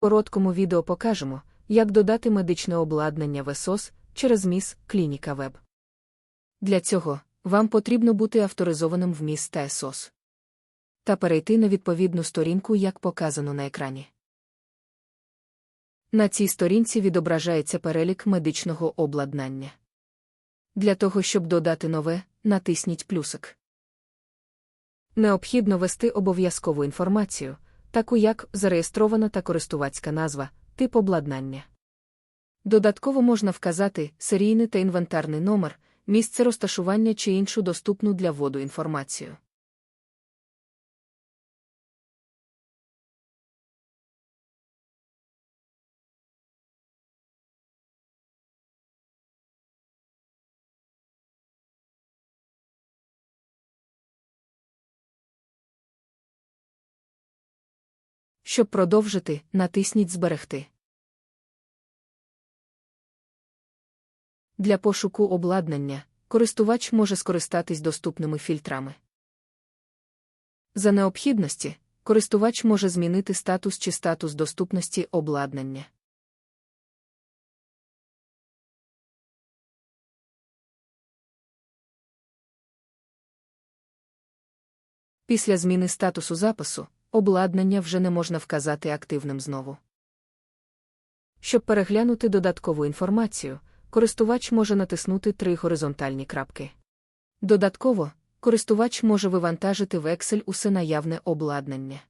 короткому відео покажемо, як додати медичне обладнання в ЕСОС через МІС Клініка Веб. Для цього вам потрібно бути авторизованим в МІС та та перейти на відповідну сторінку, як показано на екрані. На цій сторінці відображається перелік медичного обладнання. Для того, щоб додати нове, натисніть плюсик. Необхідно ввести обов'язкову інформацію, таку як зареєстрована та користувацька назва, тип обладнання. Додатково можна вказати серійний та інвентарний номер, місце розташування чи іншу доступну для вводу інформацію. Щоб продовжити, натисніть Зберегти. Для пошуку обладнання користувач може скористатись доступними фільтрами. За необхідності, користувач може змінити статус чи статус доступності обладнання. Після зміни статусу запису обладнання вже не можна вказати активним знову. Щоб переглянути додаткову інформацію, користувач може натиснути три горизонтальні крапки. Додатково, користувач може вивантажити в Excel усе наявне обладнання.